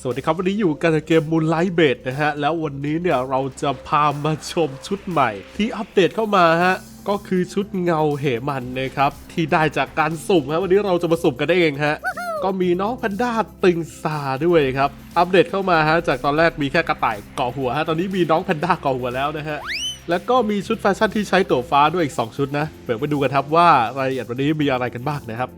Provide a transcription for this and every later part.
สวัสดีครับ วันนี้อยู่กันในเกม Moonlight b a d นะฮะ แล้ววันนี้เนี่ยเราจะพามาชมชุดใหม่ ที่อัปเดตเข้ามาฮะ ก็คือชุดเงาเหมันนะครับ ที่ได้จากการสุ่มฮะวันนี้เราจะมาสุ่มกันได้เองฮะ ก็มีน้องแพนด้าตึงซาด้วยครับ อัปเดตเข้ามาฮะ จากตอนแรกมีแค่กระต่ายเกาะหัวฮะตอนนี้มีน้องแพนด้าเกาะหัวแล้วนะฮะแล้วก็มีชุดแฟชั่นที่ใช้ตัวฟ้าด้วยอีก 2 ชุดนะเดี๋ยวไปดูกันครับว่ารายละเอียดวันนี้มีอะไรกันบ้างนะครับ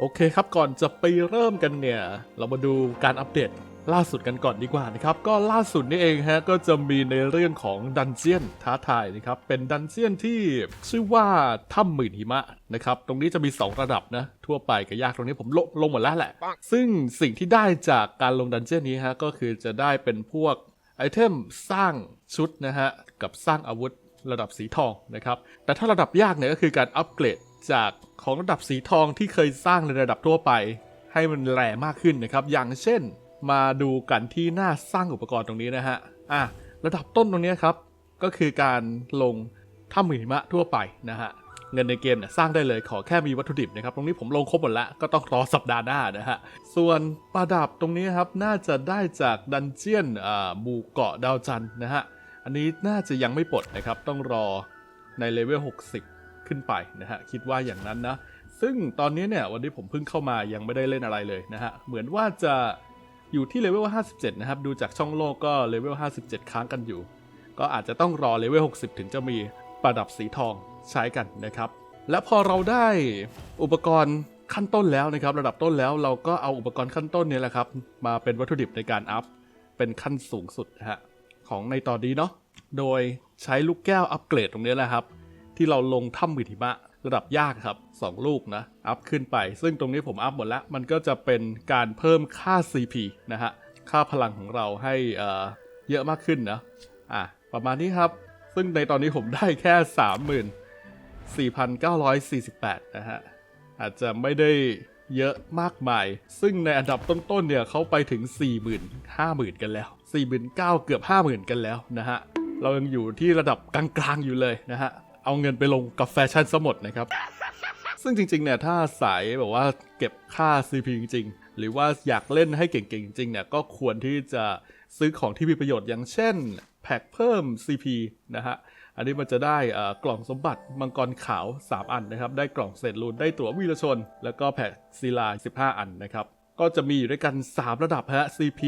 โอเคครับก่อนจะไปเริ่มกันเนี่ย เรามาดูการอัปเดตล่าสุดกันก่อนดีกว่านะครับ ก็ล่าสุดนี่เองฮะก็จะมีในเรื่องของดันเจียนท้าทายนะครับ เป็นดันเจียนที่ชื่อว่าถ้ำหมื่นหิมะนะครับ ตรงนี้จะมี 2 ระดับนะ ทั่วไปกับยากตรงนี้ผมลงลงหมดแล้วแหละ ซึ่งสิ่งที่ได้จากการลงดันเจียนนี้ฮะก็คือจะได้เป็นพวกไอเทมสร้างชุดนะฮะกับสร้างอาวุธระดับสีทองนะครับ แต่ถ้าระดับยากเนี่ยก็คือการอัปเกรด จากของระดับสีทองที่เคยสร้างในระดับทั่วไป ให้มันแรงมากขึ้นนะครับ อย่างเช่น มาดูกันที่หน้าสร้างอุปกรณ์ตรงนี้นะฮะอะระดับต้นตรงนี้ครับ ก็คือการลงถ้ำหิมะทั่วไปนะฮะเงินในเกมเนี่ยสร้างได้เลยขอแค่มีวัตถุดิบนะครับ ตรงนี้ผมลงครบหมดแล้วก็ต้องรอสัปดาห์หน้านะฮะ ส่วนประดับตรงนี้ครับน่าจะได้จากดันเจียนอ่าหมู่เกาะดาวจันนะฮะ อันนี้น่าจะยังไม่ปลดนะครับ ต้องรอในเลเวล 60 ขึ้นไปนะฮะคิดว่าอย่างนั้นนะ ซึ่งตอนนี้เนี่ยวันนี้ผมเพิ่งเข้ามายังไม่ได้เล่นอะไรเลยนะฮะเหมือนว่าจะอยู่ที่เลเวล57 นะครับ ดูจากช่องโลกก็เลเวล57 ค้างกันอยู่ ก็อาจจะต้องรอเลเวล60 ถึงจะมีประดับสีทองใช้กันนะครับ และพอเราได้อุปกรณ์ขั้นต้นแล้วนะครับ ระดับต้นแล้วเราก็เอาอุปกรณ์ขั้นต้นเนี่ยแหละครับ มาเป็นวัตถุดิบในการอัพเป็นขั้นสูงสุดนะฮะของในตอนนี้เนาะโดยใช้ลูกแก้วอัปเกรดตรงนี้แหละครับ ที่เราลงถ้ำวิถิมะระดับยากครับ 2 ลูกนะ อัพขึ้นไป ซึ่งตรงนี้ผมอัพหมดแล้ว มันก็จะเป็นการเพิ่มค่า CP นะฮะ ค่าพลังของเราให้เอ่อเยอะมากขึ้นนะอะประมาณนี้ครับ ซึ่งในตอนนี้ผมได้แค่ 34,948 นะฮะ อาจจะไม่ได้เยอะมากมาย ซึ่งในอันดับต้นๆเนี่ยเขาไปถึง 40,000 50,000 กันแล้ว 49,000เกือบ 50,000 กันแล้วนะฮะ เรายังอยู่ที่ระดับกลางๆอยู่เลยนะฮะ เอาเงินไปลงกับแฟชั่นซะหมดนะครับ ซึ่งจริงๆเนี่ยถ้าสายแบบว่าเก็บค่า CP จริงๆ หรือว่าอยากเล่นให้เก่งๆ จริงเนี่ยก็ควรที่จะซื้อของที่มีประโยชน์อย่างเช่น แพ็คเพิ่ม CP นะฮะอันนี้มันจะได้อ่อกล่องสมบัติมังกรขาว 3 อันนะครับ ได้กล่องเศษรูนได้ตั๋ววีรชน แล้วก็แพ็คซีลา 15 อันนะครับ ก็จะมีอยู่ด้วยกัน 3 ระดับฮะ CP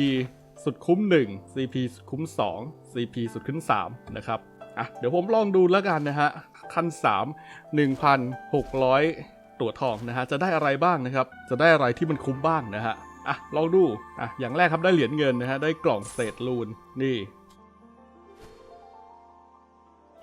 สุดคุ้ม 1 CP สุดคุ้ม 2 CP สุดคุ้ม 3 นะครับ อะเดี๋ยวผมลองดูแล้วกันนะฮะขั้น 3 1,600 ตั๋วทองนะฮะจะได้อะไรบ้างนะครับ จะได้อะไรที่มันคุ้มบ้างนะฮะอะลองดูอะอย่างแรกครับได้เหรียญเงินนะฮะได้กล่องเศษรูนนี่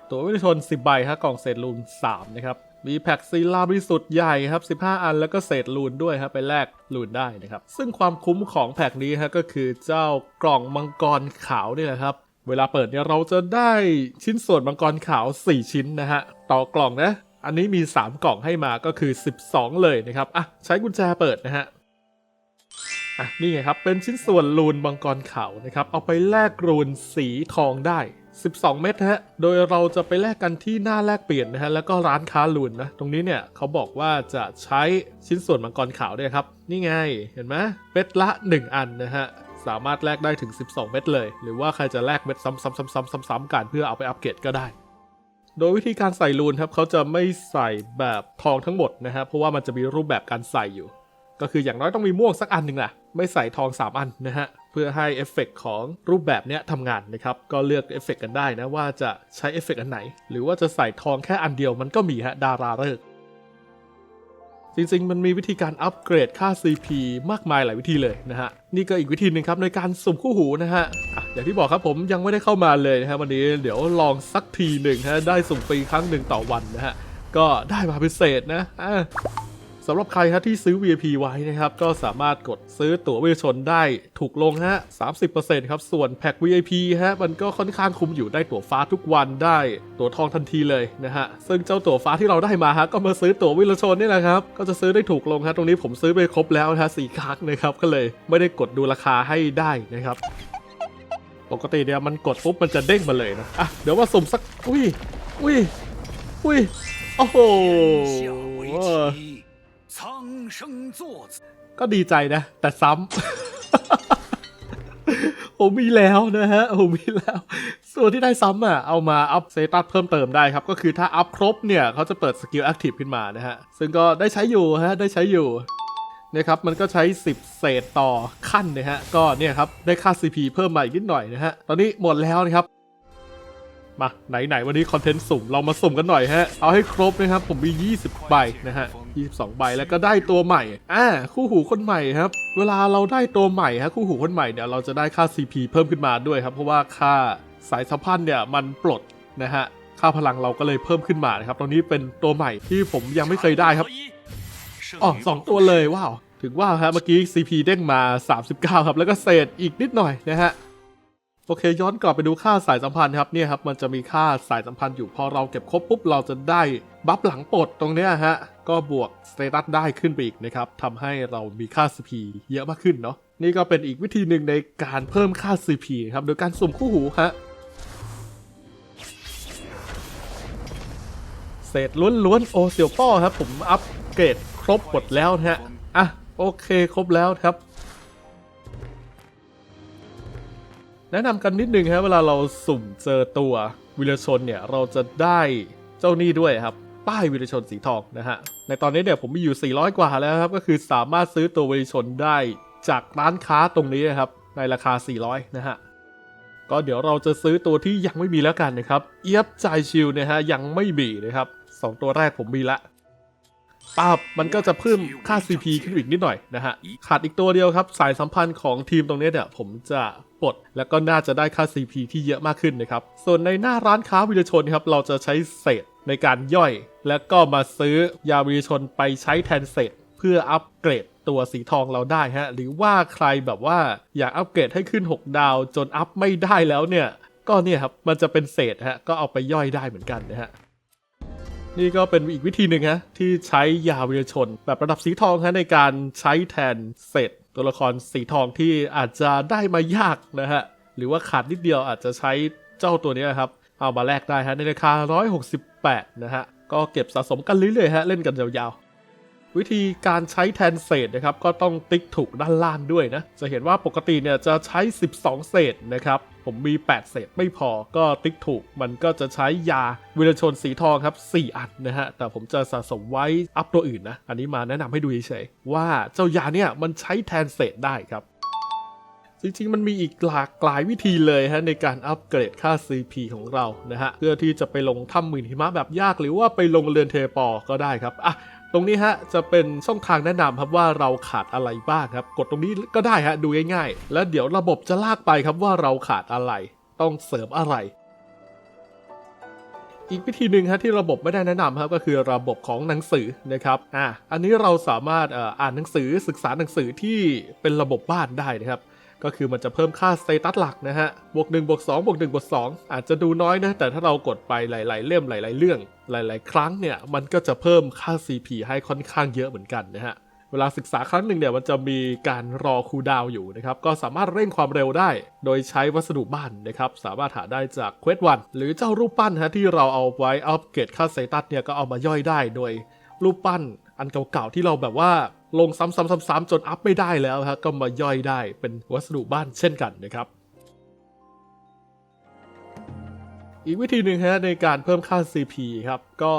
ตัววิทยชน 10 ใบฮะกล่องเศษรูน 3 นะครับมีแพ็กซีลาบริสุทธิ์ใหญ่ครับ 15 อันแล้วก็เศษรูนด้วยครับไปแลกรูนได้นะครับ ซึ่งความคุ้มของแพ็กนี้ฮะก็คือเจ้ากล่องมังกรขาวนี่แหละครับ เวลาเปิดเนี่ยเราจะได้ชิ้นส่วนมังกรขาว 4 ชิ้นนะฮะ ต่อกล่องนะ อันนี้มี 3 กล่องให้มาก็คือ 12 เลยนะครับ อะ ใช้กุญแจเปิดนะฮะ อะ นี่ไงครับ เป็นชิ้นส่วนรูนมังกรขาวนะครับ เอาไปแลกรูนสีทองได้ 12 เม็ดฮะ โดยเราจะไปแลกกันที่หน้าแลกเปลี่ยนนะฮะ แล้วก็ร้านค้ารูนนะ ตรงนี้เนี่ยเขาบอกว่าจะใช้ชิ้นส่วนมังกรขาวด้วยครับ นี่ไง เห็นไหมเม็ดละ 1 อันนะฮะ สามารถแลกได้ถึง 12 เม็ดเลย หรือว่าใครจะแลกเม็ดซ้ำๆๆๆๆกันเพื่อเอาไปอัปเกรดก็ได้ โดยวิธีการใส่รูนครับเขาจะไม่ใส่แบบทองทั้งหมดนะฮะเพราะว่ามันจะมีรูปแบบการใส่อยู่ ก็คืออย่างน้อยต้องมีม่วงสักอันหนึ่งแหละไม่ใส่ทอง 3 อันนะฮะเพื่อให้เอฟเฟกต์ของรูปแบบเนี้ยทำงานนะครับก็เลือกเอฟเฟกต์กันได้นะว่าจะใช้เอฟเฟกต์อันไหน หรือว่าจะใส่ทองแค่อันเดียวมันก็มีฮะดาราเลิก จริงๆ มันมีวิธีการอัปเกรดค่า CP มากมายหลายวิธีเลยนะฮะ นี่ก็อีกวิธีหนึ่งครับในการสุ่มคู่หูนะฮะอะอย่างที่บอกครับผมยังไม่ได้เข้ามาเลยนะฮะวันนี้เดี๋ยวลองสักทีหนึ่งฮะได้สุ่มฟรีครั้งหนึ่งต่อวันนะฮะก็ได้มาพิเศษนะอ่า สำหรับใครฮะที่ซื้อ VIP ไว้นะครับ ก็สามารถกดซื้อตั๋ววิชนได้ถูกลงฮะ 30%ครับ ส่วนแพ็ก VIP ฮะ มันก็ค่อนข้างคุ้มอยู่ได้ตั๋วฟ้าทุกวันได้ ตั๋วทองทันทีเลยนะฮะ ซึ่งเจ้าตั๋วฟ้าที่เราได้มาฮะ ก็มาซื้อตั๋ววิชนนี่แหละครับ ก็จะซื้อได้ถูกลงฮะ ตรงนี้ผมซื้อไปครบแล้วนะสี่ครั้งนะครับ ก็เลยไม่ได้กดดูราคาให้ได้นะครับปกติเนี่ยมันกดปุ๊บมันจะเด้งมาเลยนะ อะ เดี๋ยวว่าสมสัก อุ้ย อุ้ย อุ้ย โอ้โห ก็ดีใจนะ แต่ซ้ำผมมีแล้วนะฮะผมมีแล้ว ส่วนที่ได้ซ้ำอะ เอามาอัพเซตัสเพิ่มเติมได้ครับ ก็คือถ้าอัพครบเนี่ย เขาจะเปิดสกิลแอคทีฟขึ้นมานะฮะ ซึ่งก็ได้ใช้อยู่ฮะ ได้ใช้อยู่นะครับมันก็ใช้ 10 เศษต่อขั้นนะฮะ ก็เนี่ยครับ ได้ค่า CP เพิ่มมาอีกนิดหน่อยนะฮะ ตอนนี้หมดแล้วนะครับ มาไหนๆวันนี้คอนเทนต์สุ่มเรามาสุ่มกันหน่อยฮะ เอาให้ครบนะครับ ผมมี 20 ใบนะฮะ 22 ใบแล้วก็ได้ตัวใหม่ อ่า คู่หูคนใหม่ครับ เวลาเราได้ตัวใหม่ฮะคู่หูคนใหม่เนี่ยเราจะได้ค่า CP เพิ่มขึ้นมาด้วยครับ เพราะว่าค่าสายสัมพันธ์เนี่ยมันปลดนะฮะ ค่าพลังเราก็เลยเพิ่มขึ้นมานะครับ ตอนนี้เป็นตัวใหม่ที่ผมยังไม่เคยได้ครับ อ๋อสองตัวเลยว้าว ถึงว่าฮะเมื่อกี้ CP เด้งมา 39 ครับ แล้วก็เศษอีกนิดหน่อยนะฮะ โอเค ย้อนกลับไปดูค่าสายสัมพันธ์ครับเนี่ยครับมันจะมีค่าสายสัมพันธ์อยู่พอเราเก็บครบปุ๊บเราจะได้บัฟหลังปลดตรงเนี้ยฮะก็บวกสเตตัสได้ขึ้นไปอีกนะครับทำให้เรามีค่า CP เยอะมากขึ้นเนาะนี่ก็เป็นอีกวิธีหนึ่งในการเพิ่มค่า CP ครับโดยการสุ่มคู่หูฮะเศษล้วนๆโอเซียวป้อครับผมอัปเกรดครบหมดแล้วนะฮะอะโอเคครบแล้วครับ แนะนำกันนิดนึงครับเวลาเราสุ่มเจอตัววิรชนเนี่ยเราจะได้เจ้านี่ด้วยครับ ป้ายวิรชนสีทองนะฮะในตอนนี้เนี่ยผมมีอยู่ 400 กว่าแล้วครับก็คือสามารถซื้อตัววิรชนได้จากร้านค้าตรงนี้นครับในราคา 400 นะฮะก็เดี๋ยวเราจะซื้อตัวที่ยังไม่มีแล้วกันนะครับ เอียบจายชิลนะฮะยังไม่มีนะครับสองตัวแรกผมมีละ ปับมันก็จะเพิ่มค่า CP ขึ้นอีกนิดหน่อยนะฮะ ขาดอีกตัวเดียวครับ สายสัมพันธ์ของทีมตรงนี้เนี่ย ผมจะปลดแล้วก็น่าจะได้ค่า CP ที่เยอะมากขึ้นนะครับ ส่วนในหน้าร้านค้าวิรชนครับ เราจะใช้เศษในการย่อย แล้วก็มาซื้อยาวิรชนไปใช้แทนเศษ เพื่ออัปเกรดตัวสีทองเราได้ฮะ หรือว่าใครแบบว่าอยากอัปเกรดให้ขึ้น 6 ดาว จนอัพไม่ได้แล้วเนี่ย ก็เนี่ยครับ มันจะเป็นเศษฮะ ก็เอาไปย่อยได้เหมือนกันนะฮะ นี่ก็เป็นอีกวิธีหนึ่งฮะที่ใช้ยาวิรชน แบบระดับสีทองฮะในการใช้แทนเศษตัวละครสีทองที่อาจจะได้มายากนะฮะหรือว่าขาดนิดเดียวอาจจะใช้เจ้าตัวนี้ครับเอามาแลกได้ฮะในราคา 168 นะฮะก็เก็บสะสมกันเรื่อยๆฮะเล่นกันยาวๆ วิธีการใช้แทนเศษนะครับก็ต้องติ๊กถูกด้านล่างด้วยนะ จะเห็นว่าปกติเนี่ยจะใช้ 12 เศษนะครับผมมี 8 เศษไม่พอก็ติ๊กถูก มันก็จะใช้ยาวิรชนสีทองครับ 4 อันนะฮะ แต่ผมจะสะสมไว้อัพตัวอื่นนะ อันนี้มาแนะนำให้ดูเฉยๆว่าเจ้ายาเนี่ยมันใช้แทนเศษได้ครับ ริงๆ มันมีอีกหลากหลายวิธีเลยฮะในการอัปเกรดค่า CP ของเรานะฮะเพื่อที่จะไปลงถ้ำหมื่นหิมะแบบยากหรือว่าไปลงเรือนเทปอก็ได้ครับอะตรงนี้ฮะจะเป็นช่องทางแนะนำครับว่าเราขาดอะไรบ้างครับ กดตรงนี้ก็ได้ฮะดูง่ายๆ แล้วเดี๋ยวระบบจะลากไปครับว่าเราขาดอะไร ต้องเสริมอะไรอีกวิธีหนึ่งฮะที่ระบบไม่ได้แนะนำครับก็คือระบบของหนังสือนะครับอะอันนี้เราสามารถอ่านหนังสือศึกษาหนังสือที่เป็นระบบบ้านได้นะครับ ก็คือมันจะเพิ่มค่าสเตตัสหลักนะฮะ บวก1บวก2บวก1บวก2อาจจะดูน้อยนะ แต่ถ้าเรากดไปหลาย ๆ เล่มหลาย ๆ เรื่อง หลาย ๆ ครั้งเนี่ย มันก็จะเพิ่มค่า CP ให้ค่อนข้างเยอะเหมือนกันนะฮะ เวลาศึกษาครั้งหนึ่งเนี่ยมันจะมีการรอคูลดาวอยู่นะครับ ก็สามารถเร่งความเร็วได้ โดยใช้วัสดุบ้านนะครับ สามารถหาได้จากเควสวันหรือเจ้ารูปปั้นฮะที่เราเอาไว้อัปเกรดค่าสเตตัสเนี่ยก็เอามาย่อยได้โดยรูปปั้นอันเก่าๆที่เราแบบว่า ลงซ้ำๆๆจนอัพไม่ได้แล้วฮะก็มาย่อยได้เป็นวัสดุบ้านเช่นกันนะครับอีกวิธีหนึ่งฮะในการเพิ่มค่า CP ครับ ก็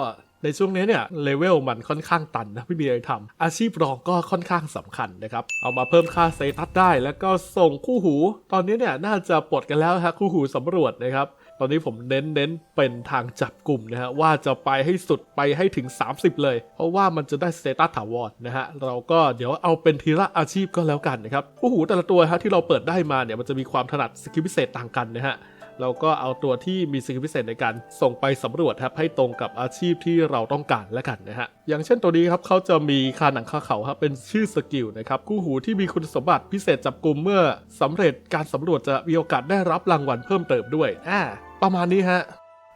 ในช่วงนี้เนี่ยเลเวลมันค่อนข้างตันนะไม่มีอะไรทำอาชีพรองก็ค่อนข้างสำคัญนะครับ เอามาเพิ่มค่าเซตัสได้ แล้วก็ส่งคู่หู ตอนนี้เนี่ยน่าจะปลดกันแล้วฮะคู่หูสำรวจนะครับ ตอนนี้ผมเน้นเน้นเป็นทางจับกลุ่มนะฮะว่าจะไปให้สุดไปให้ถึง 30 เลย เพราะว่ามันจะได้สเตตัสถาวรนะฮะเราก็เดี๋ยวเอาเป็นทีละอาชีพก็แล้วกันนะครับคู่หูแต่ละตัวฮะที่เราเปิดได้มาเนี่ยมันจะมีความถนัดสกิลพิเศษต่างกันนะฮะเราก็เอาตัวที่มีสกิลพิเศษในการส่งไปสำรวจครับให้ตรงกับอาชีพที่เราต้องการแล้วกันนะฮะอย่างเช่นตัวนี้ครับเขาจะมีคาหนังคาเขาครับเป็นชื่อสกิลนะครับคู่หูที่มีคุณสมบัติพิเศษจับกลุ่มเมื่อสำเร็จการสำรวจจะมีโอกาสได้รับรางวัลเพิ่มเติมด้วยอ่า ประมาณนี้ฮะ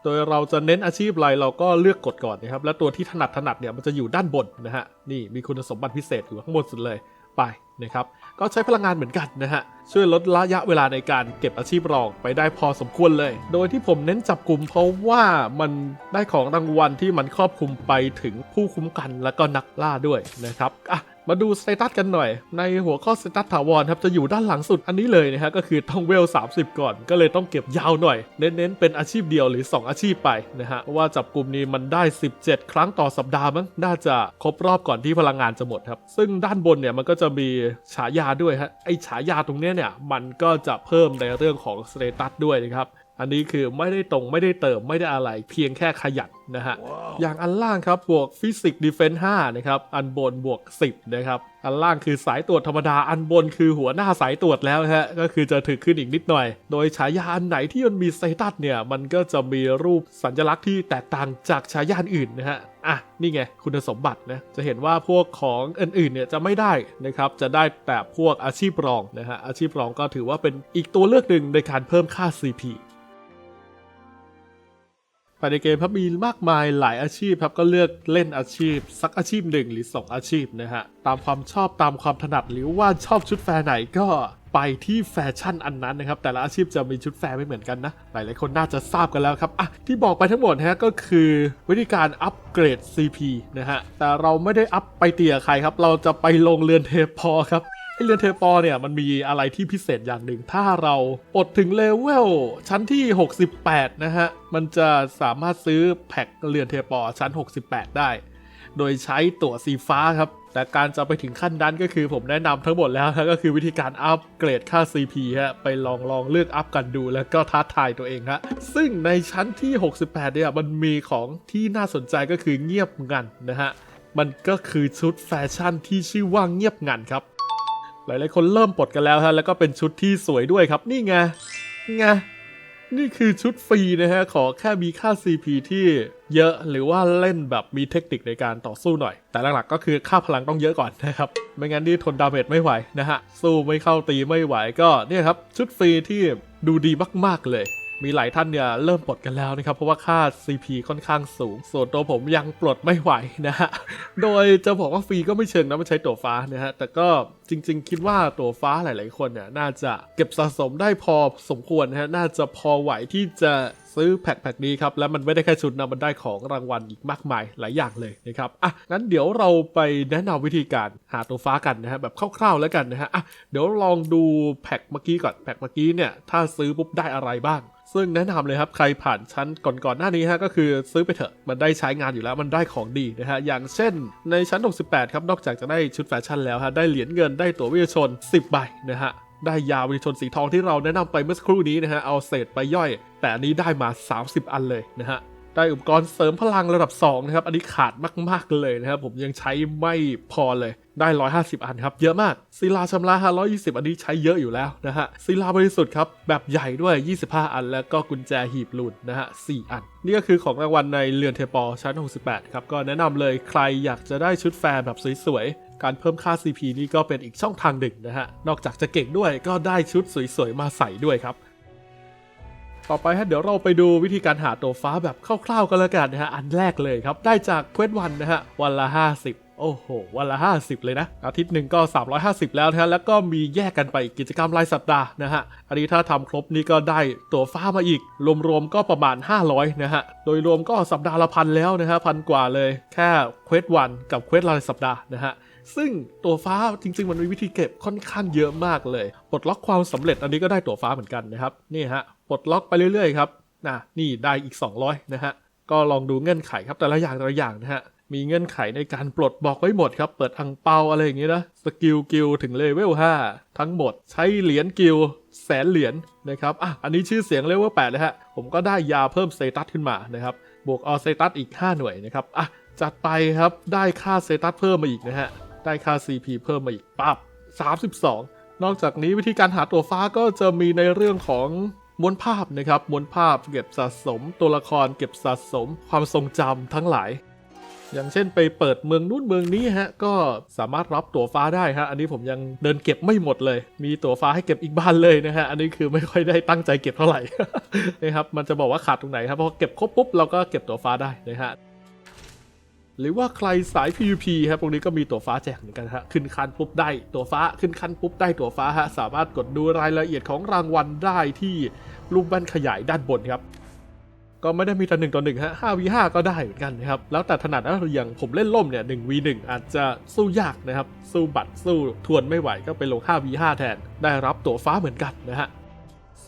โดยเราจะเน้นอาชีพอะไรเราก็เลือกกดก่อนนะครับ และตัวที่ถนัดถนัดเนี่ยมันจะอยู่ด้านบนนะฮะ นี่มีคุณสมบัติพิเศษอยู่ข้างบนสุดเลยไปนะครับ ก็ใช้พลังงานเหมือนกันนะฮะ ช่วยลดระยะเวลาในการเก็บอาชีพรองไปได้พอสมควรเลย โดยที่ผมเน้นจับกลุ่มเพราะว่ามันได้ของรางวัลที่มันครอบคลุมไปถึงผู้คุ้มกันและก็นักล่าด้วยนะครับอะ มาดูสเตตัสกันหน่อย ในหัวข้อสเตตัสถาวรครับจะอยู่ด้านหลังสุดอันนี้เลยนะฮะก็คือต้องเวล 30 ก่อน ก็เลยต้องเก็บยาวหน่อย เน้นๆ เป็นอาชีพเดียวหรือ 2 อาชีพไปนะฮะเพราะว่าจับกลุ่มนี้มันได้ 17 ครั้งต่อสัปดาห์มั้งน่าจะครบรอบก่อนที่พลังงานจะหมดครับ ซึ่งด้านบนเนี่ยมันก็จะมีฉายาด้วยฮะไอฉายาตรงเนี้ยเนี่ยมันก็จะเพิ่มในเรื่องของสเตตัสด้วยนะครับ อันนี้คือไม่ได้ตรงไม่ได้เติมไม่ได้อะไรเพียงแค่ขยันนะฮะอย่างอันล่างครับบวกฟิสิกส์ดีเฟนซ์5นะครับ อันบนบวก 10 นะครับ อันล่างคือสายตรวจธรรมดาอันบนคือหัวหน้าสายตรวจแล้วฮะก็คือจะถึกขึ้นอีกนิดหน่อย โดยฉายาอันไหนที่มันมีสเตตัสเนี่ยมันก็จะมีรูปสัญลักษณ์ที่แตกต่างจากฉายาอื่นนะฮะอะนี่ไงคุณสมบัตินะจะเห็นว่าพวกของอื่นๆเนี่ยจะไม่ได้นะครับจะได้แต่พวกอาชีพรองนะฮะอาชีพรองก็ถือว่าเป็นอีกตัวเลือกหนึ่งในการเพิ่มค่า CP ภายในเกมครับมีมากมายหลายอาชีพครับก็เลือกเล่นอาชีพ สักอาชีพหนึ่งหรือ2อาชีพนะฮะตามความชอบตามความถนัดหรือว่าชอบชุดแฟร์ไหนก็ไปที่แฟชั่นอันนั้นนะครับ แต่ละอาชีพจะมีชุดแฟร์ไม่เหมือนกันนะ หลายๆคนน่าจะทราบกันแล้วครับอะที่บอกไปทั้งหมดนะฮะก็คือวิธีการอัปเกรด CP นะฮะแต่เราไม่ได้อัปไปเตี่ยใครครับ เราจะไปลงเรือนเทพพอครับ เรือนเทปอเนี่ยมันมีอะไรที่พิเศษอย่างหนึ่ง ถ้าเราปลดถึงเลเวลชั้นที่ 68 นะฮะ มันจะสามารถซื้อแพ็คเรือนเทปอชั้น 68 ได้ โดยใช้ตั๋วสีฟ้าครับ แต่การจะไปถึงขั้นนั้นก็คือผมแนะนำทั้งหมดแล้วนะก็คือวิธีการอัปเกรดค่า CP ฮะไปลองลองเลือกอัพกันดูแล้วก็ท้าทายตัวเองฮะซึ่งในชั้นที่ 68 เนี่ยมันมีของที่น่าสนใจก็คือเงียบงันนะฮะมันก็คือชุดแฟชั่นที่ชื่อว่าเงียบงันครับ หลายๆคนเริ่มปลดกันแล้วฮะแล้วก็เป็นชุดที่สวยด้วยครับนี่ไงไงนี่คือชุดฟรีนะฮะ ขอแค่มีค่า CP ที่เยอะหรือว่าเล่นแบบมีเทคนิคในการต่อสู้หน่อย แต่หลักๆก็คือค่าพลังต้องเยอะก่อนนะครับ ไม่งั้นนี่ทนดาเมจไม่ไหวนะฮะ สู้ไม่เข้าตีไม่ไหวก็เนี่ยครับ ชุดฟรีที่ดูดีมากๆเลย มีหลายท่านเนี่ยเริ่มปลดกันแล้วนะครับ เพราะว่าค่า CP ค่อนข้างสูง ส่วนตัวผมยังปลดไม่ไหวนะฮะ โดยจะบอกว่าฟรีก็ไม่เชิงนะมันใช้ตัวฟ้านะฮะ แต่ก็จริง ๆ คิดว่าตัวฟ้าหลาย ๆ คนเนี่ยน่าจะเก็บสะสมได้พอสมควรนะฮะ น่าจะพอไหวที่จะ ซื้อแพ็คแพ็คนี้ครับแล้วมันไม่ได้แค่ชุดนะมันได้ของรางวัลอีกมากมายหลายอย่างเลยนะครับอะงั้นเดี๋ยวเราไปแนะนำวิธีการหาตัวฟ้ากันนะฮะแบบคร่าวๆแล้วกันนะฮะอะเดี๋ยวลองดูแพ็คเมื่อกี้ก่อนแพ็คเมื่อกี้เนี่ยถ้าซื้อปุ๊บได้อะไรบ้างซึ่งแนะนำเลยครับใครผ่านชั้นก่อนๆหน้านี้ฮะก็คือซื้อไปเถอะมันได้ใช้งานอยู่แล้วมันได้ของดีนะฮะอย่างเช่นในชั้น 68 ครับนอกจากจะได้ชุดแฟชั่นแล้วฮะได้เหรียญเงินได้ตั๋ววิทยชน 10 ใบนะฮะ ได้ยาวิชนสีทองที่เราแนะนำไปเมื่อสักครู่นี้นะฮะเอาเศษไปย่อย แต่อันนี้ได้มา 30 อันเลยนะฮะได้อุปกรณ์เสริมพลังระดับ2นะครับ อันนี้ขาดมากๆเลยนะครับ ผมยังใช้ไม่พอเลย ได้ 150 อันครับ เยอะมาก ศิลาชำระฮะ120 อันนี้ใช้เยอะอยู่แล้วนะฮะ ศิลาบริสุทธิ์ครับ แบบใหญ่ด้วย 25 อัน แล้วก็กุญแจหีบลุ่นนะฮะ 4 อัน นี่ก็คือของรางวัลในเรือนเทปอชั้น 68 ครับ ก็แนะนำเลยใครอยากจะได้ชุดแฟร์แบบสวยๆ การเพิ่มค่า CP นี่ก็เป็นอีกช่องทางหนึ่งนะฮะ นอกจากจะเก่งด้วยก็ได้ชุดสวยๆ มาใส่ด้วยครับ ต่อไปฮะเดี๋ยวเราไปดูวิธีการหาตัวฟ้าแบบคร่าวๆกันแล้วกันนะฮะ อันแรกเลยครับ ได้จากเควสวันนะฮะ วันละ 50โอ้โห วันละ 50 เลยนะ อาทิตย์หนึ่งก็ 350 แล้วนะฮะแล้วก็มีแยกกันไปกกิจกรรมรายสัปดาห์นะฮะ อันนี้ถ้าทำครบนี่ก็ได้ตัวฟ้ามาอีก รวมๆก็ประมาณ 500 นะฮะ โดยรวมก็สัปดาห์ละพันแล้วนะฮะพันกว่าเลย แค่เควสวันกับเควสรายสัปดาห์นะฮะ ซึ่งตัวฟ้าจริง ๆ มันมีวิธีเก็บค่อนข้างเยอะมากเลย ปลดล็อกความสำเร็จอันนี้ก็ได้ตัวฟ้าเหมือนกันนะครับนี่ฮะปลดล็อกไปเรื่อยๆครับนะนี่ได้อีก 200 นะฮะก็ลองดูเงื่อนไขครับแต่ละอย่างแต่ละอย่างนะฮะมีเงื่อนไขในการปลดบอกไว้หมดครับ เปิดอังเปาอะไรอย่างงี้นะสกิลกิลถึงเลเวล5ทั้งหมดใช้เหรียญกิลแสนเหรียญนะครับอะอันนี้ชื่อเสียงเลเวล8เลยฮะผมก็ได้ยาเพิ่มสเตตัสขึ้นมานะครับบวกออสเตตัสอีก 5 หน่วยนะครับอะจัดไปครับได้ค่าสเตตัสเพิ่มมาอีกนะฮะ ได้ค่า CP เพิ่มมาอีกปั๊บ32 นอกจากนี้วิธีการหาตัวฟ้าก็จะมีในเรื่องของมวนภาพนะครับมวนภาพเก็บสะสม ตัวละครเก็บสะสม ความทรงจำทั้งหลาย อย่างเช่นไปเปิดเมืองนู้นเมืองนี้ฮะก็สามารถรับตั๋วฟ้าได้ฮะอันนี้ผมยังเดินเก็บไม่หมดเลย มีตั๋วฟ้าให้เก็บอีกบ้านเลยนะฮะอันนี้คือไม่ค่อยได้ตั้งใจเก็บเท่าไหร่นะครับมันจะบอกว่าขาดตรงไหนครับเพราะเก็บครบปุ๊บเราก็เก็บตั๋วฟ้าได้นะฮะ หรือว่าใครสาย PVP ครับตรงนี้ก็มีตัวฟ้าแจกเหมือนกันฮะขึ้นคันปุ๊บได้ตัวฟ้าขึ้นคันปุ๊บได้ตัวฟ้าฮะสามารถกดดูรายละเอียดของรางวัลได้ที่รูปแว่นขยายด้านบนครับก็ไม่ได้มีแต่หนึ่งต่อหนึ่งฮะห้าวีห้าก็ได้เหมือนกันนะครับ แล้วแต่ถนัดนะอย่างผมเล่นล่มเนี่ยหนึ่งวีหนึ่งอาจจะสู้ยากนะครับ สู้บัตรสู้ทวนไม่ไหวก็ไปลงห้าวีห้าแทน ได้รับตัวฟ้าเหมือนกันนะฮะ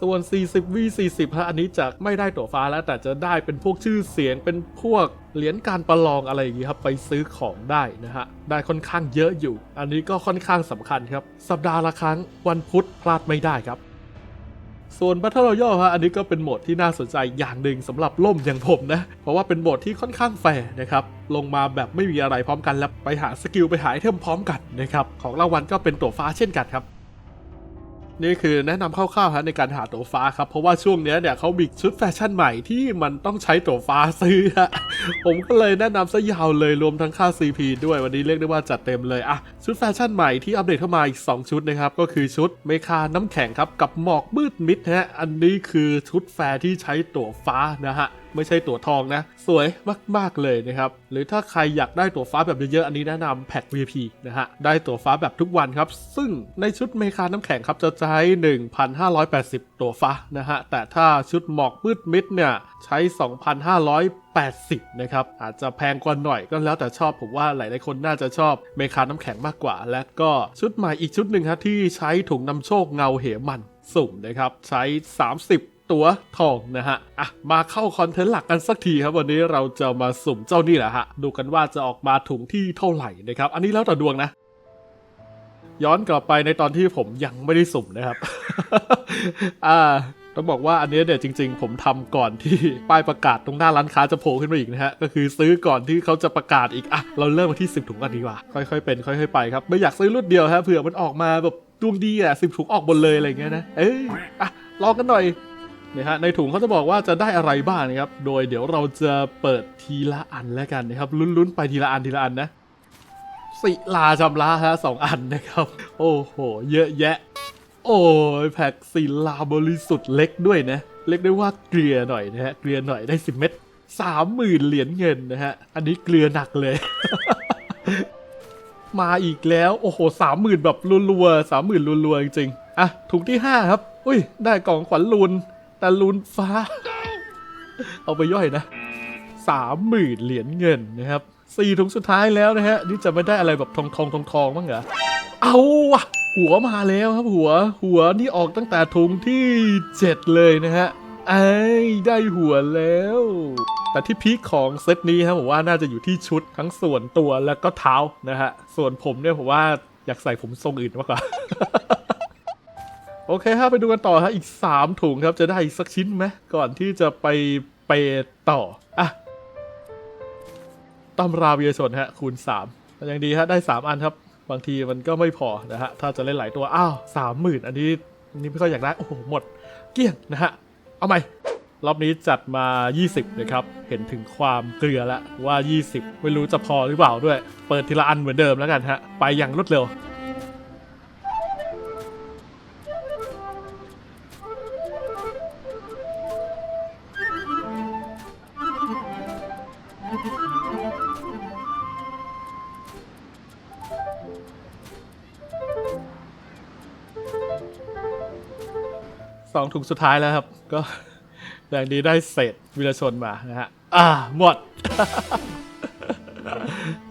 ส่วน 40 v 40ฮะอันนี้จะไม่ได้ตั๋วฟ้าแล้วแต่จะได้เป็นพวกชื่อเสียงเป็นพวกเหรียญการประลองอะไรอย่างงี้ครับไปซื้อของได้นะฮะได้ค่อนข้างเยอะอยู่ อันนี้ก็ค่อนข้างสำคัญครับ สัปดาห์ละครั้งวันพุธพลาดไม่ได้ครับส่วน Battle Royale ฮะอันนี้ก็เป็นโหมดที่น่าสนใจอย่างหนึ่งสำหรับล่มอย่างผมนะ เพราะว่าเป็นโหมดที่ค่อนข้างแฟร์นะครับ ลงมาแบบไม่มีอะไรพร้อมกันแล้วไปหาสกิลไปหาไอเทมพร้อมกันนะครับ ของรางวัลก็เป็นตั๋วฟ้าเช่นกันครับ นี่คือแนะนำคร่าวๆฮะในการหาตั๋วฟ้าครับ เพราะว่าช่วงนี้เนี่ยเขาบิกชุดแฟชั่นใหม่ที่มันต้องใช้ตั๋วฟ้าซื้อฮะผมก็เลยแนะนำซะยาวเลยรวมทั้งค่า CP ด้วยวันนี้เรียกได้ว่าจัดเต็มเลยอะชุดแฟชั่นใหม่ที่อัปเดตเข้ามาอีก 2 ชุดนะครับ ก็คือชุดเมคาน้ำแข็งครับ กับหมอกมืดมิดฮะอันนี้คือชุดแฟที่ใช้ตั๋วฟ้านะฮะไม่ใช่ตั๋วทองนะ สวยมาก ๆ เลยนะครับ หรือถ้าใครอยากได้ตั๋วฟ้าแบบเยอะๆ อันนี้แนะนำแพ็ค VIP นะฮะ ได้ตั๋วฟ้าแบบทุกวันครับ ซึ่งในชุดเมคาน้ำแข็งครับจะใช้1,580 ตัวฟ้านะฮะ แต่ถ้าชุดหมอกมืดมิดเนี่ย ใช้ 2,580 นะครับ อาจจะแพงกว่าหน่อยก็แล้วแต่ชอบผมว่าหลายๆคนน่าจะชอบเมคาน้ำแข็งมากกว่า และก็ชุดใหม่อีกชุดหนึ่งครับที่ใช้ถุงนำโชคเงาเหมันสุ่มนะครับ ใช้ 30ตัวทองนะฮะ อะ มาเข้าคอนเทนต์หลักกันสักทีครับ วันนี้เราจะมาสุ่มเจ้านี่แหละฮะ ดูกันว่าจะออกมาถุงที่เท่าไหร่นะครับ อันนี้แล้วแต่ดวงนะ ย้อนกลับไปในตอนที่ผมยังไม่ได้สุ่มนะครับ อ่าต้องบอกว่าอันนี้เนี่ยจริง ๆ ผมทำก่อนที่ป้ายประกาศตรงหน้าร้านค้าจะโผล่ขึ้นมาอีกนะฮะก็คือซื้อก่อนที่เขาจะประกาศอีกอะเราเริ่มมาที่ 10 ถุงกันดีกว่า ค่อยๆเป็นค่อยๆไปครับไม่อยากซื้อรุ่นเดียวฮะเผื่อมันออกมาแบบดวงดีอะสิบถุงออกหมดเลยอะไรเงี้ยนะเอ้ยอะลองกันหน่อยนะฮะในถุงเขาจะบอกว่าจะได้อะไรบ้างนะครับโดยเดี๋ยวเราจะเปิดทีละอันแล้วกันนะครับลุ้นๆไปทีละอันทีละอันนะ ศิลาชำระฮะสองอันนะครับ โอ้โห เยอะแยะ โอ้ยแพ็กศิลาบริสุทธิ์เล็กด้วยนะ เรียกได้ว่าเกลือหน่อยนะฮะ เกลือหน่อยได้สิบเม็ดสามหมื่นเหรียญเงินนะฮะ อันนี้เกลือหนักเลย มาอีกแล้ว โอ้โหสามหมื่นแบบรัวๆสามหมื่นรัวๆจริงๆอะถุงที่ห้าครับ อุ้ย ได้กล่องขวัญลูน แต่ลูนฟ้า เอาไปย่อยนะสามหมื่นเหรียญเงินนะครับ สี่ถุงสุดท้ายแล้วนะฮะ นี่จะไม่ได้อะไรแบบทองทองทองทองบ้างเหรอ เอาวะหัวมาแล้วครับหัว หัวนี่ออกตั้งแต่ถุงที่เจ็ดเลยนะฮะไอ้ได้หัวแล้ว แต่ที่พีคของเซตนี้ครับผมว่าน่าจะอยู่ที่ชุดทั้งส่วนตัวแล้วก็เท้านะฮะ ส่วนผมเนี่ยผมว่าอยากใส่ผมทรงอื่นมากกว่าโอเคครับไปดูกันต่อฮะอีก 3 ถุงครับจะได้อีกสักชิ้นไหมก่อนที่จะไปเปย์ต่อ ตำราวิทยาชนฮะคูณ3แต่ยังดีฮะได้ 3 อันครับ บางทีมันก็ไม่พอนะฮะถ้าจะเล่นหลายตัวอ้าวสามหมื่นอันนี้อันนี้ไม่ค่อยอยากได้โอ้โหหมด เกลี้ยงนะฮะเอาใหม่รอบนี้จัดมา 20 นะครับ เห็นถึงความเกลือแล้วว่า 20 ไม่รู้จะพอหรือเปล่าด้วย เปิดทีละอันเหมือนเดิมแล้วกันฮะ ไปอย่างรวดเร็ว ถุงสุดท้ายแล้วครับ ก็อย่างดีได้เศษวิรชนมานะฮะ อ่า หมด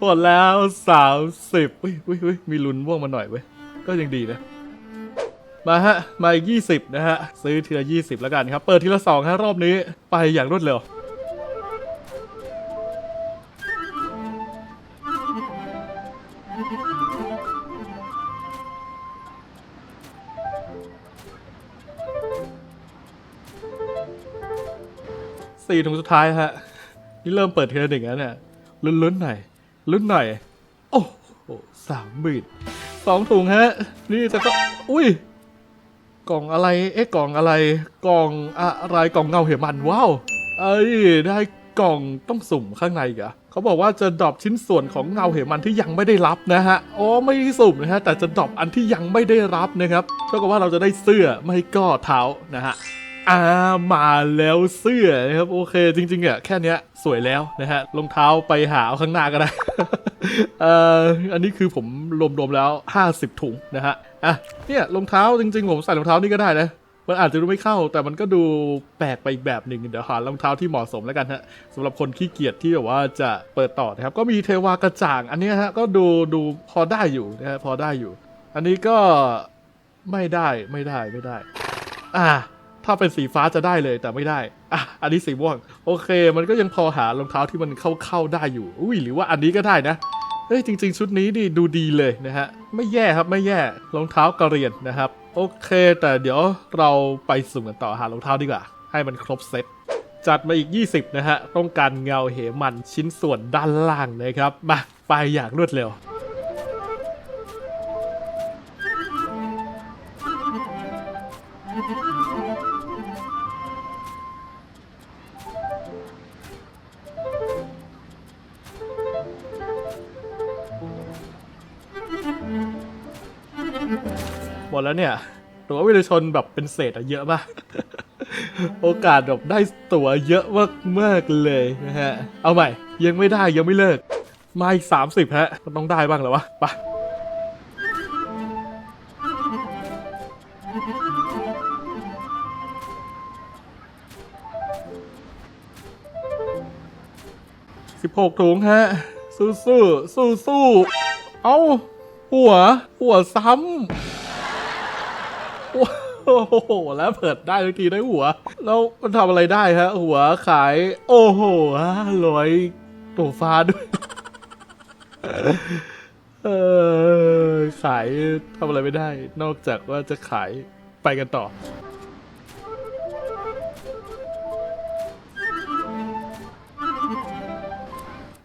หมดแล้วสามสิบอุ้ยอุ้ยอุ้ยมีลุ้นว่วงมาหน่อยเว้ย ก็ยังดีนะ มาฮะ มาอีกยี่สิบนะฮะ ซื้อทีละยี่สิบแล้วกันครับ เปิดทีละสองฮะรอบนี้ ไปอย่างรวดเร็วีถุงสุดท้ายฮะ นี่เริ่มเปิดเทีละหนึ่งแล้วเนี่ยลุ้นๆหน่อยลุ้นหน่อย โอ้โหสามหมื่นสองถุงฮะ นี่จะก็ อุ้ย กล่องอะไร เอ๊ะ กล่องอะไร กล่องอะไร กล่องเงาเหมัน ว้าว เอ้ย ได้กล่องต้องสุ่มข้างในกเหรอเขาบอกว่าจะดรอปชิ้นส่วนของเงาเหมันที่ยังไม่ได้รับนะฮะ อ๋อ ไม่สุ่มนะฮะ แต่จะดรอปอันที่ยังไม่ได้รับนะครับ เท่ากับว่าเราจะได้เสื้อ ไม่ก็เท้านะฮะ อ่ามาแล้วเสื้อนะครับโอเคจริงๆอะแค่เนี้ยสวยแล้วนะฮะรองเท้าไปหาเอาข้างหน้าก็ได้เอ่ออันนี้คือผมรวมๆแล้ว 50 ถุงนะฮะอะเนี่ยรองเท้าจริง ๆ ผมใส่รองเท้านี่ก็ได้นะมันอาจจะดูไม่เข้า แต่มันก็ดูแปลกไปอีกแบบหนึ่งเดี๋ยวหารองเท้าที่เหมาะสมแล้วกันฮะสำหรับคนขี้เกียจที่แบบว่าจะเปิดต่อนะครับ ก็มีเทวากระจ่าง อันนี้ฮะก็ดูดูพอได้อยู่นะฮะพอได้อยู่ อันนี้ก็ไม่ได้ไม่ได้ไม่ได้ อ่า ถ้าเป็นสีฟ้าจะได้เลยแต่ไม่ได้ อะ อันนี้สีม่วง โอเค มันก็ยังพอหารองเท้าที่มันเข้าเข้าได้อยู่ อุ้ย หรือว่าอันนี้ก็ได้นะ เฮ้ย จริง ๆ ชุดนี้นี่ดูดีเลยนะฮะ ไม่แย่ครับ ไม่แย่ รองเท้ากระเรียนนะครับ โอเค แต่เดี๋ยวเราไปสุ่มกันต่อหารองเท้าดีกว่า ให้มันครบเซต จัดมาอีก 20 นะฮะ ต้องการเงาเหมันชิ้นส่วนด้านล่างนะครับ มา ไปอย่างรวดเร็ว แล้วเนี่ย ตั๋ววิรชนแบบเป็นเศษอะเยอะมาก โอกาสแบบได้ตั๋วเยอะมากมากๆเลยนะฮะ เอาใหม่ ยังไม่ได้ยังไม่เลิก มาอีกสามสิบฮะมันต้องได้บ้างแล้ววะ ไปสิบหกถุงฮะ สู้สู้สู้สู้ๆเอาหัว หัวซ้ำ โอ้โห แล้วเปิดได้ทุกทีได้หัว แล้วมันทำอะไรได้ฮะ หัวขาย โอ้โหลอยตัวฟ้าด้วย เออขายทำอะไรไม่ได้ นอกจากว่าจะขายไปกันต่อ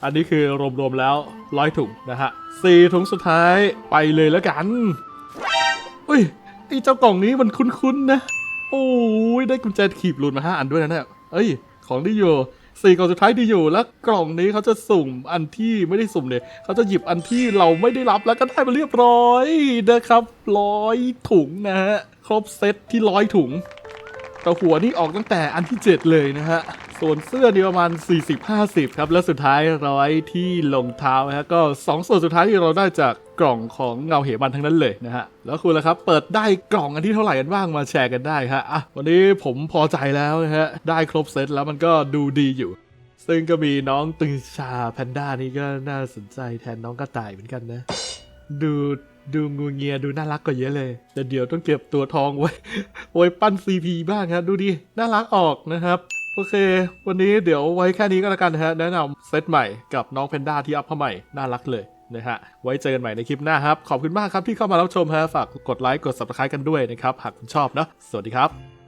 อันนี้คือรวมๆแล้วร้อยถุงนะฮะสี่ถุงสุดท้ายไปเลยแล้วกัน อุ้ย ไอ้เจ้ากล่องนี้มันคุ้นๆนะ โอ้ยได้กุญแจขีบลุดมาห้าอันด้วยนะเนี่ย เอ้ย ของดีอยู่สี่กล่องสุดท้ายดีอยู่แล้วกล่องนี้เขาจะสุ่มอันที่ไม่ได้สุ่มเนี่ยเขาจะหยิบอันที่เราไม่ได้รับแล้วก็ได้มาเรียบร้อยนะครับร้อยถุงนะฮะครบเซตที่ร้อยถุงแต่หัวนี่ออกตั้งแต่อันที่ 7 เลยนะฮะ ส่วนเสื้อนี่ประมาณ 40-50 ครับ แล้วสุดท้ายร้อยที่รองเท้านะฮะก็ 2 ส่วนสุดท้ายที่เราได้จาก กล่องของเงาเหมันทั้งนั้นเลยนะฮะแล้วคุณล่ะครับเปิดได้กล่องอันที่เท่าไหร่กันบ้างมาแชร์กันได้ฮะอะวันนี้ผมพอใจแล้วนะฮะได้ครบเซตแล้วมันก็ดูดีอยู่ ซึ่งก็มีน้องตึงชาแพนด้านี่ก็น่าสนใจแทนน้องกระต่ายเหมือนกันนะ ดูดูงูเงียดูน่ารักกว่าเยอะเลย แต่เดี๋ยวต้องเก็บตัวทองไว้ไว้ปั้น CP บ้างครับดูดิ น่ารักออกนะครับโอเค วันนี้เดี๋ยวไว้แค่นี้ก็แล้วกันนะฮะ แนะนำเซตใหม่กับน้องเพนด้าที่อัพเข้าใหม่ น่ารักเลย นะฮะไว้เจอกันใหม่ในคลิปหน้าครับ ขอบคุณมากครับที่เข้ามารับชมฮะฝากกดไลค์กด subscribe กันด้วยนะครับ หากคุณชอบเนาะสวัสดีครับ